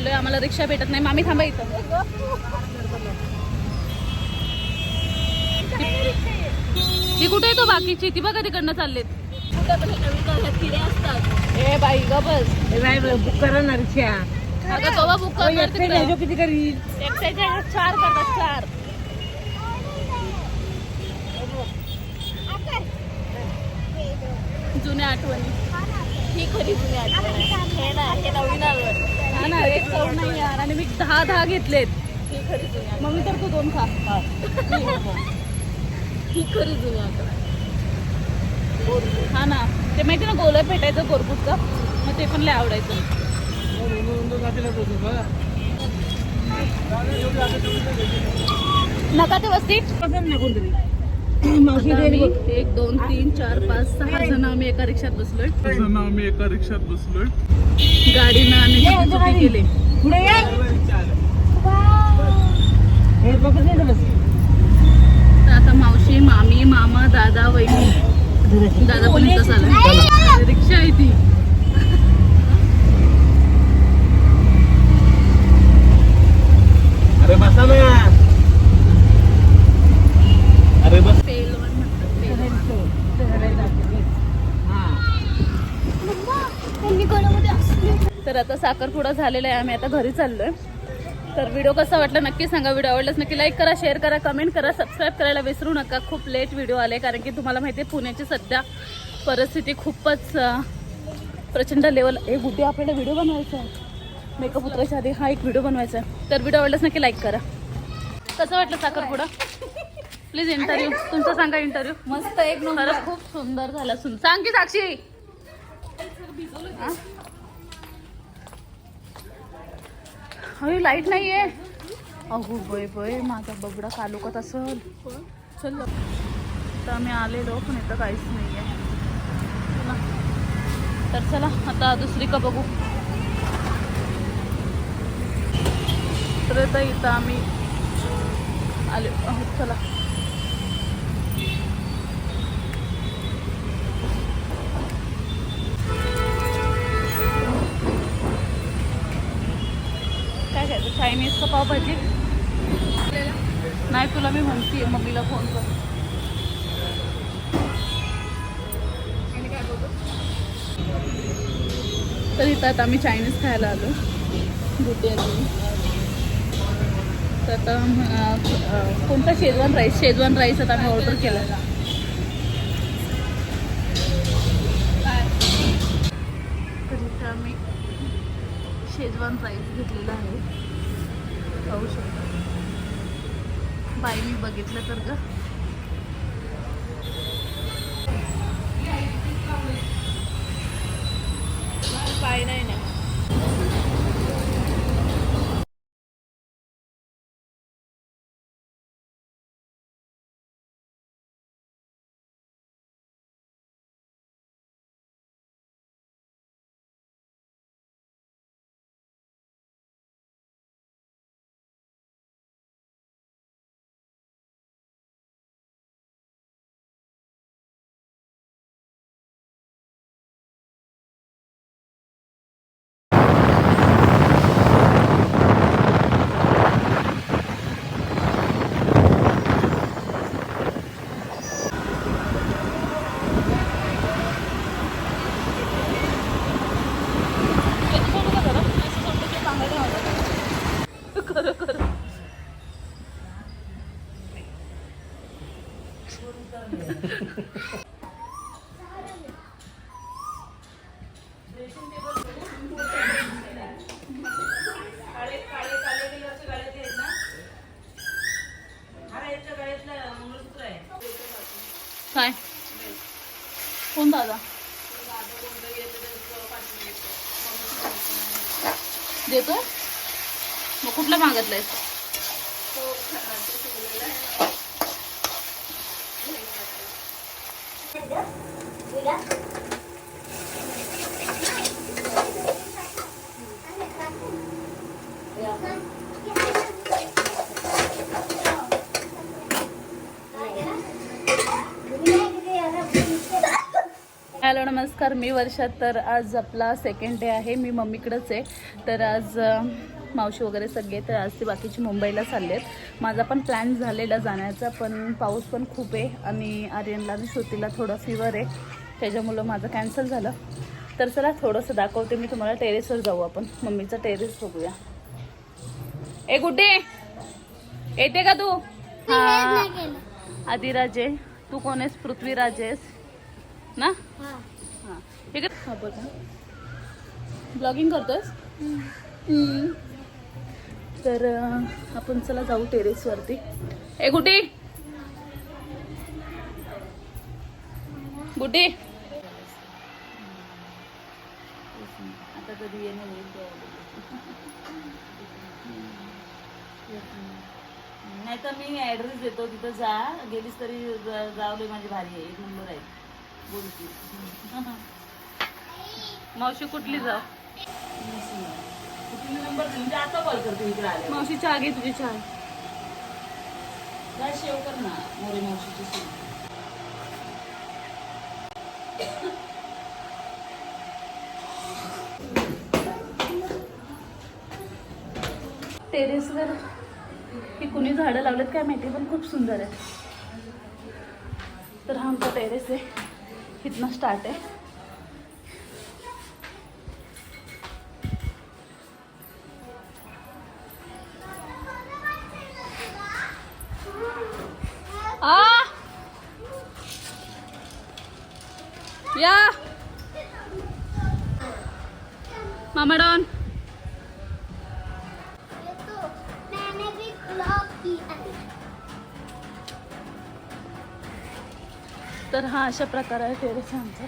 चाललोय आम्हाला रिक्षा भेटत नाही. मामी थांबा इथं. ही कुठे आहे तो बाकीची? ती बघा तिकडनं चाललेत. ए बाई ग बस. बुक करा ना रिक्षा. अगं कवा बुक करणार तिकडं? किती करी? एकट्याच्या ह्याच्यात चार करतात चार. जुन्या आठवणी. ही खरी जुनी आठवण. आहे. हे ना हे नवीन आलं हा ना एक चव नाही यार. आणि मी दहा दहा घेतलेत. मम्मी तर तू दोन खा. ही खरी जुनी आठवण आहे. हा ना. ते माहिती ना गोलं भेटायचं गोरकुटचं मग ते पण लय आवडायचं. नका ते वस्ती मावशी आता आम्ही एक दोन तीन चार पाच सहा जण आम्ही एका रिक्षात बसलोय. जण आम्ही एका रिक्षात बसलोय. गाडीनं आणि चुकी केली. पुढे ये. हे बघत नाही बस. तर आता मावशी मामी मामा दादा वहिनी. दादा पण इथं आला रिक्षा आहे ती अरे बसा ना अरे बस पेलवण म्हणतात पेलवण. तर साखरपुडा झालेला आहे. आम्ही आता घरी चाललोय. तर व्हिडिओ कसा वाटला नक्की सांगा. व्हिडिओ आवडल्यास नक्की लाईक करा शेअर करा कमेंट करा सबस्क्राईब करायला विसरू नका. खूप लेट व्हिडिओ आले कारण की तुम्हाला माहिती आहे पुण्याची सध्या परिस्थिती खूपच प्रचंड लेवल हे गुड्डे आपल्याला व्हिडिओ बनवायचा आहे. मेकअप उतरायच्या आधी हा एक व्हिडिओ बनवायचा आहे. तर व्हिडिओ आवडल्यास नक्की लाईक करा. कसं वाटलं साखरपुडा प्लीज इंटरव्ह्यू तुमचा सांगा इंटरव्ह्यू मस्त एक नंबर खूप सुंदर झाला. सांग की साक्षी हा? अरे लाइट नाहीये. अहो बय बय माझा बगडा कालोखात असल. चल तर आम्ही आलेलो पण इथं काहीच नाहीये. चला. तर चला आता दुसरी का बघू. तर इथं आम्ही आले चला. पावभाजी. नाही तुला मी म्हणते मम्मीला फोन कर. तर इथं आता आम्ही चायनीज खायला आलो. गुटी तर आता कोणता शेजवान राईस शेजवान राईस आता आम्ही ऑर्डर केला. तर इथं आम्ही शेजवान राईस घेतलेला आहे. खाऊ शकतो. बाई मी बघितलं तर ग. पाय नाही ना काय? कोण दादा? देतो मग कुठला मागितलाय Yeah. नमस्कार मी वर्षात तर आज आपला सेकंड डे आहे. मी मम्मीकडेच आहे. तर आज मावशी वगैरे सगळे तर आज ते बाकीचे मुंबईला चालले आहेत. माझा पण प्लॅन झालेला जाण्याचा पण पाऊस पण खूप आहे आणि आर्यनला आणि श्रुतीला थोडं फिवर आहे. त्याच्यामुळं माझं कॅन्सल झालं. तर चला थोडंसं दाखवते मी तुम्हाला. टेरेसवर जाऊ आपण. मम्मीचं टेरेस बघूया. ए गुड्डे! येते का तू? हा. आदिराज तू कोण आहेस? पृथ्वीराज आहेस? ना? ठीक आहे? ब्लॉगिंग करतोस. तर आपण चला जाऊ टेरेसवरती ए गुड्डी! गुड्डी! आता कधी येणं होईल नाही तर मी ऍड्रेस देतो तिथं जा. गेलीस तरी जावले माझी भारी आहे. एक नंबर आहे. बोलती मावशी कुठली आले मावशी चहा घे तुझी चहा. टेरेसवर ही कुणी झाडं लावलेत काय माहिती पण खूप सुंदर आहे. तर हा आमचा टेरेस आहे. इथनं स्टार्ट आहे. मॅडम. तर हा अशा प्रकार आहे टेरेस आमचा.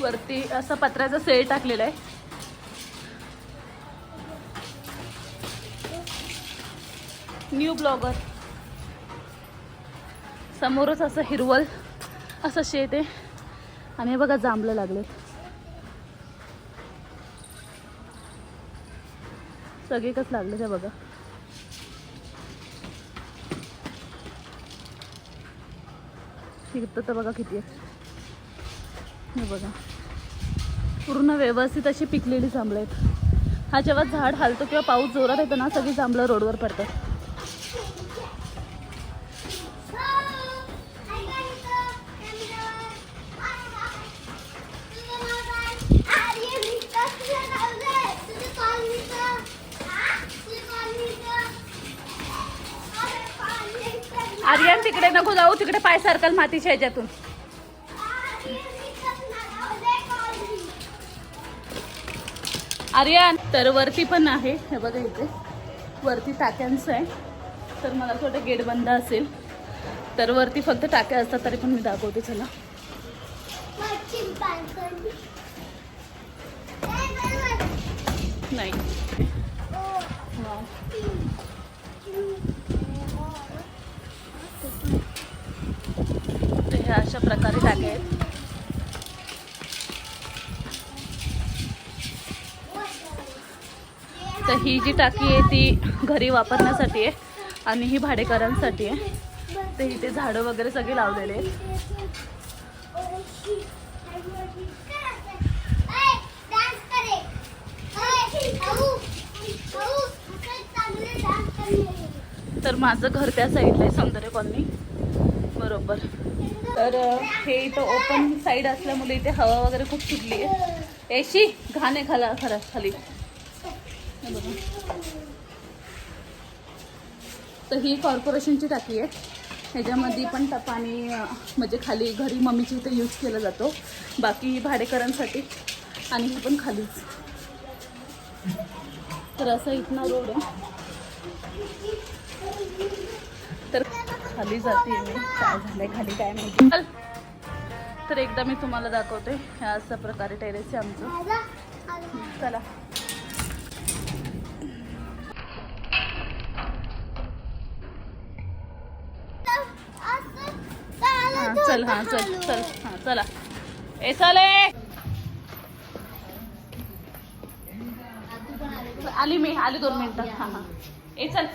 वरती असा पत्र्याचा सेल टाकलेला आहे. न्यू ब्लॉगर समोरच असं हिरवल असं शेत आहे. आणि बघा जांभलं लागले सगळे कस लागले त्या बघा. इथं तर बघा किती आहे. हे बघा. पूर्ण व्यवस्थित अशी पिकलेली जांभळं आहेत. हा जेव्हा झाड हालतो किंवा पाऊस जोरात येतो ना सगळी जांभळं रोडवर पडतात. आर्यन तिकडे नको जाऊ तिकडे पाय सरकल मातीच्या ह्याच्यातून. आर्यन तर वरती पण आहे. हे बघा इथे. वरती टाक्यांचं आहे. तर मला असं वाटतं गेट बंद असेल. तर वरती फक्त टाक्या असतात तरी पण मी दाखवते चला. नाही तर ह्या अशा प्रकारे टाक्या आहेत तर ही जी टाकी आहे ती घरी वापरण्यासाठी आहे आणि ही भाडेकरांसाठी आहे. तर इथे झाडं वगैरे सगळे लावलेले आहेत. तर माझं घर त्या साईडला आहे सौंदर्य कॉलनी. बरोबर. तर हे इथं ओपन साईड असल्यामुळे इथे हवा वगैरे खूप सुटली आहे. एशी घाण आहे खाला खरं खाली. तर ही कॉर्पोरेशनची टाकी आहे. ह्याच्यामध्ये पण पाणी म्हणजे खाली घरी मम्मीची इथे यूज केला जातो. बाकी भाडेकरांसाठी. आणि ही पण खालीच. तर असं इथनं रोड आहे. खाली जाते मी. काय झालंय खाली काय माहिती. चल. तर एकदा मी तुम्हाला दाखवते. ह्या अशा प्रकारे टेरेस आहे आमचं. चला. हा चल हा चल चल हा चला. ए चले आली मी आली दोन मिनिटात हा हा. ए चल.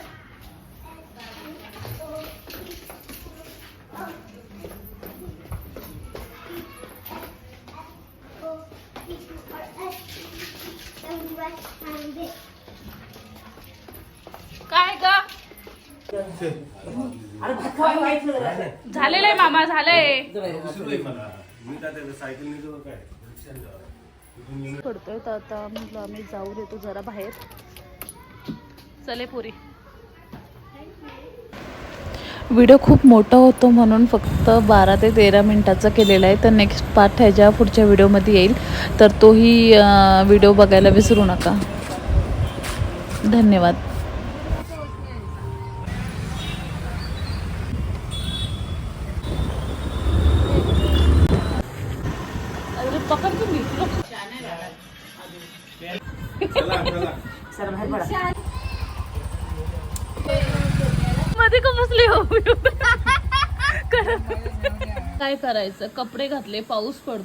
झालेलं आहे मामा झालंय. पडतोय तर आता म्हटलं आम्ही जाऊ देतो जरा बाहेर. चले पुरी. व्हिडिओ खूप मोठा होतो म्हणून फक्त बारा ते तेरा मिनटाचा केलेला आहे. तर नेक्स्ट पार्ट ह्याच्या पुढच्या व्हिडिओमध्ये येईल. तर तोही व्हिडिओ बघायला विसरू नका. धन्यवाद. मध्ये का बसले हो? काय करायचं? कपडे घातले पाऊस पडतो.